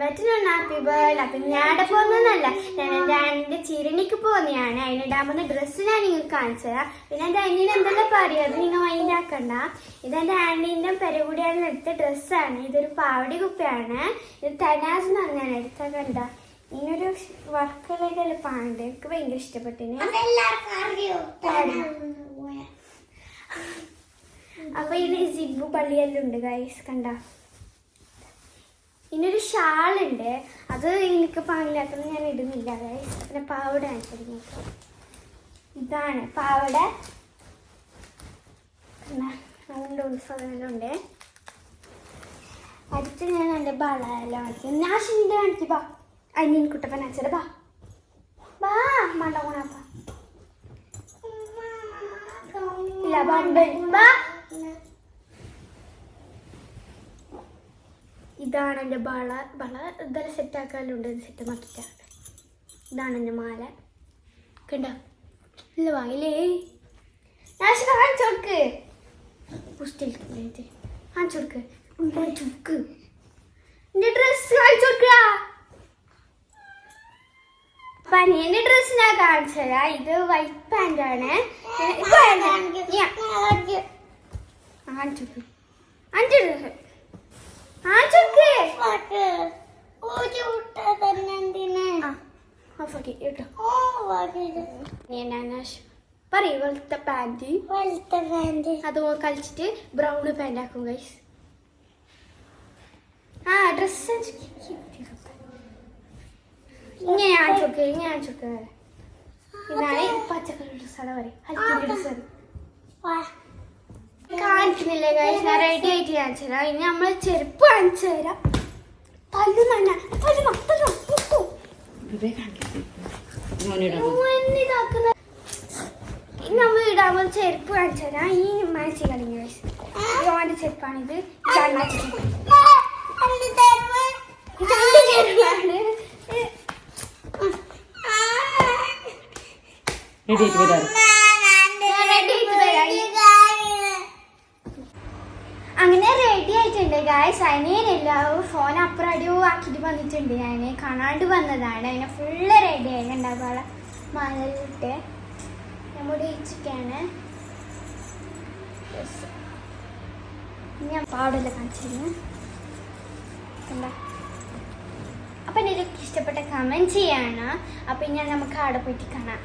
Welcome happy bird അപ്പൊ ഞാൻ അവിടെ പോകുന്നതല്ല. ഞാൻ എന്റെ ആനിന്റെ ചിരണിക്ക് പോകുന്നതാണ്. അതിനിടാകുന്ന ഡ്രസ്സ് ഞാൻ നിങ്ങൾക്ക് കാണിച്ചു തരാം. പിന്നെ എന്റെ അനിയൻ എന്തെല്ലാം പറയും അത് നിങ്ങൾ മൈൻഡ് ആക്കണ്ട. ഇത് എന്റെ പെരുകൂടിയാണ് പെരകൂടിയാണ് എടുത്ത ഡ്രസ്സാണ് ഇതൊരു പാവടി കുപ്പിയാണ്. ഇത് തനാസ് എന്നാണ് ഞാൻ എടുത്ത കണ്ട. ഇങ്ങനൊരു വർക്കുകളൊക്കെ പാണ്ട് എനിക്ക് ഭയങ്കര ഇഷ്ടപ്പെട്ടിന്. അപ്പൊ ഇത് സിബു പള്ളിയെല്ലാം ഉണ്ട് ഗൈസ് കണ്ട. ഇന്നൊരു ഷാളുണ്ട്. അത് എനിക്ക് പാങ്ങില്ലാത്തത് ഞാൻ ഇടുന്നില്ല. അതായത് പിന്നെ പാവട കാണിച്ചിരുന്നു ഇതാണ് പാവട. അതിന്റെ അതുകൊണ്ട് ഉത്സവങ്ങളുണ്ട്. അടുത്ത് ഞാൻ എന്റെ ബളയെല്ലാം ഞാൻ ഷിന്റെ കാണിച്ചു ബാ. അനിയൻ കുട്ടപ്പൻ അച്ഛടെ ബാ. ബാ മണ്ട ഇല്ല ബാ. ഇതാണ് എന്റെ ബള ബള ഇതെല്ലാം സെറ്റ് ആക്കാനുണ്ട് സെറ്റ് മാറ്റിട്ടാണ് ഇതാണ് എന്റെ മാല. കണ്ടോ? ഇല്ല വായിലേ. ഞാൻ കാണിച്ചു കൊടുക്ക് പുസ്തകം കാണിച്ചു കൊടുക്ക് കാണിച്ചു കൊടുക്ക് എന്റെ ഡ്രസ്സ് കാണിച്ചു കൊടുക്കുക പനിയന്റെ ഡ്രസ്സ് ഞാൻ കാണിച്ചതാ ഇത് വൈറ്റ് പാന്റ് ആണ്. കാണിച്ചു കൊടുക്ക് കാണിച്ചു കൊടുക്ക് കാണിച്ചു കൊടുക്ക് ആ ഓഫാക്കി കേട്ടോ പറയൂ വെളുത്ത പാന്റ്. അത് കളിച്ചിട്ട് ബ്രൗൺ പാന്റ് ആക്കും ഗൈസ് ആ ഡ്രസ് ഇങ്ങനെ ആണിച്ചോക്ക് ഇങ്ങനെ ആണിച്ചോക്ക് ഇതാണ് പച്ചക്കറി ഡ്രസ്സാണ് പറയും. ഡ്രസ്സാണ് കാണിക്കുന്നില്ലേ ഗൈസ് ഞാൻ റെഡി ആയിട്ട് കാണിച്ചു തരാം ഇനി നമ്മൾ ചെരുപ്പ് കാണിച്ചു തരാം. പല്ലു നന്ന. പല്ലു ഇനി നമ്മൾ ഇടാൻ പോകുന്ന ചെരുപ്പ് കാണിച്ചു തരാം. ഈ മാച്ചി കളിങ്ങ ഗൈസ് ഓന്റെ ചെരുപ്പാണിത്. ചെരുപ്പാണ്. ഗായ്സ് അനിയനെല്ലാവരും ഫോൺ അപ്പുറം അടിയോ ആക്കിയിട്ട് വന്നിട്ടുണ്ട്. ഞാൻ കാണാണ്ട് വന്നതാണ്. അതിനെ ഫുള്ള് റെഡി ആയിട്ടുണ്ടാവുക അവളെ ഞാൻ നമ്മുടെ ഇച്ചിക്കാണ് ഞാൻ പാടില്ല കാണിച്ചിരുന്നു അപ്പം എനിക്ക് ഇഷ്ടപ്പെട്ട കമന്റ് ചെയ്യാണ്. അപ്പം ഇനി നമുക്ക് അവിടെ പോയിട്ട് കാണാം.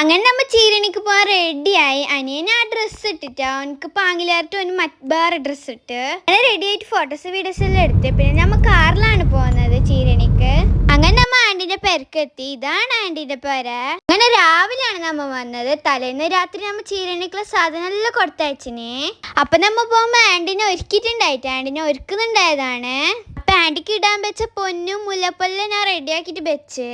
അങ്ങനെ നമ്മൾ ചീരണിക്ക് പോകാൻ റെഡിയായി അനിയൻ ആ ഡ്രസ്സ് ഇട്ടിട്ട് അവനക്ക് പാങ്ങിലായിട്ട് അവന് മറ്റ് ഡ്രസ്സ് ഇട്ട്. അങ്ങനെ റെഡി ആയിട്ട് ഫോട്ടോസ് വീഡിയോസ് എല്ലാം എടുത്ത്. പിന്നെ നമ്മൾ കാറിലാണ് പോകുന്നത് ചീരണിക്ക്. അങ്ങനെ നമ്മൾ ആന്റിന്റെ പെരക്കെത്തി ഇതാണ് ആന്റിന്റെ പെര. അങ്ങനെ രാവിലെയാണ് നമ്മൾ വന്നത്. തലേന്ന് രാത്രി നമ്മൾ ചീരണിക്കുള്ള സാധനം എല്ലാം കൊടുത്തയച്ചിനെ. അപ്പൊ നമ്മൾ പോകുമ്പോൾ ആന്റിനെ ഒരുക്കിയിട്ടുണ്ടായിട്ട് ആന്റിനെ ഒരുക്കുന്നുണ്ടായതാണ്. ആന്റിക്ക് ഇടാൻ വെച്ച പൊന്നും മുല്ലപ്പല്ല ഞാൻ റെഡിയാക്കിട്ട് വെച്ച്.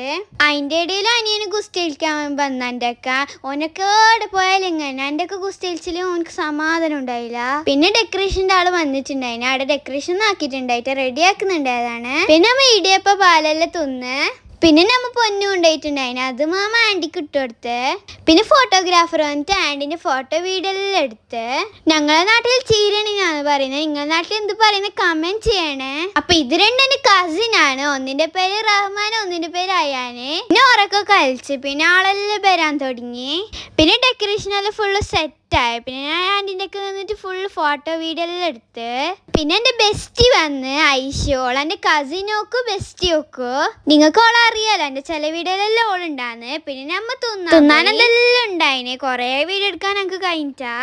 അതിന്റെ ഇടയിൽ അനിയന് ഗുസ്തിയിൽക്കാൻ വന്നെ അക്ക ഓനൊക്കെ എവിടെ പോയാലും ഇങ്ങനെ. ഒക്കെ ഗുസ്തി ഓനക്ക് സമാധാനം ഉണ്ടായില്ല. പിന്നെ ഡെക്കറേഷന്റെ ആൾ വന്നിട്ടുണ്ടായിന്. അവിടെ ഡെക്കറേഷൻ ആക്കിയിട്ടുണ്ടായിട്ട് റെഡി ആക്കുന്നുണ്ടായതാണ്. പിന്നെ നമ്മ ഇടിയപ്പ പാലെല്ലാം തിന്ന്. പിന്നെ നമ്മ പൊന്നു കൊണ്ടുപോയിട്ടുണ്ടായിന് അത് മാമ ആന്റിക്ക് ഇട്ട് കൊടുത്ത്. പിന്നെ ഫോട്ടോഗ്രാഫർ വന്നിട്ട് ആന്റിന്റെ ഫോട്ടോ വീഡിയോ എല്ലാം എടുത്ത്. ഞങ്ങളെ നാട്ടിൽ ചീരണിന്നാണ് പറയുന്നത്. നിങ്ങളുടെ നാട്ടിൽ എന്ത് പറയുന്നത് കമന്റ് ചെയ്യണേ. അപ്പൊ ഇത് രണ്ടും കസിൻ ആണ്. ഒന്നിന്റെ പേര് റഹ്മാൻ ഒന്നിന്റെ പേര് അയാന്. പിന്നെ ഉറക്കെ കളിച്ച്. പിന്നെ ആളെല്ലാം വരാൻ തുടങ്ങി. പിന്നെ ഡെക്കറേഷൻ എല്ലാം ഫുള്ള് സെറ്റ് ആയി പിന്നെ ഞാൻ ആന്റിന്റെ ഒക്കെ നിന്നിട്ട് ഫുൾ ഫോട്ടോ വീഡിയോ എല്ലാം എടുത്ത്. പിന്നെ എന്റെ ബെസ്റ്റി വന്ന് ഐഷോൾ എന്റെ കസിനോക്ക് ബെസ്റ്റി നോക്കു നിങ്ങൾക്ക് ഓളെ അറിയാലോ എന്റെ ചില വീഡിയോയിലെല്ലാം ഓളുണ്ടാന്ന് പിന്നെ നമ്മ തിന്നാൻ തിന്നാനെല്ലാം ഉണ്ടായിന്. കുറേ വീഡിയോ എടുക്കാൻ ഞങ്ങൾക്ക് കഴിഞ്ഞിട്ടാ.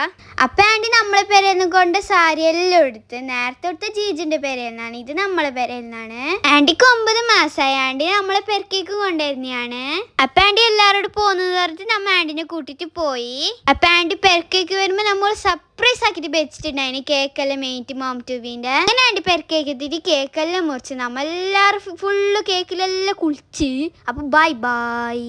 അപ്പം ആന്റി നമ്മളെ പേരെന്ന് കൊണ്ട് സാരി എല്ലാം എടുത്ത് നേരത്തെ എടുത്ത ജീജിന്റെ പേരെന്നാണ്. ഇത് നമ്മളെ പേരെന്നാണ്. ആന്റിക്ക് ഒമ്പത് മാസമായി ആന്റി നമ്മളെ പെരക്കേക്ക് കൊണ്ടുവരുന്നതാണ് അപ്പം ആന്റി എല്ലാവരോടും പോകുന്നത് പറഞ്ഞിട്ട് നമ്മ ആന്റിനെ കൂട്ടിയിട്ട് പോയി. അപ്പം ആന്റി പെരക്കേക്ക് വരുമ്പോ നമ്മൾ സർപ്രൈസ് ആക്കിട്ട് വെച്ചിട്ടുണ്ടായിന് കേക്കെല്ലാം മെയിറ്റ് മോം ട്യൂബിന്റെ അങ്ങനെ ആന്റി പെരക്കേക്ക് എത്തിയിട്ട് കേക്കെല്ലാം മുറിച്ച് നമ്മളെല്ലാവരും ഫുള്ള് കേക്കിലെല്ലാം കുളിച്ച്. അപ്പൊ ബൈ ബൈ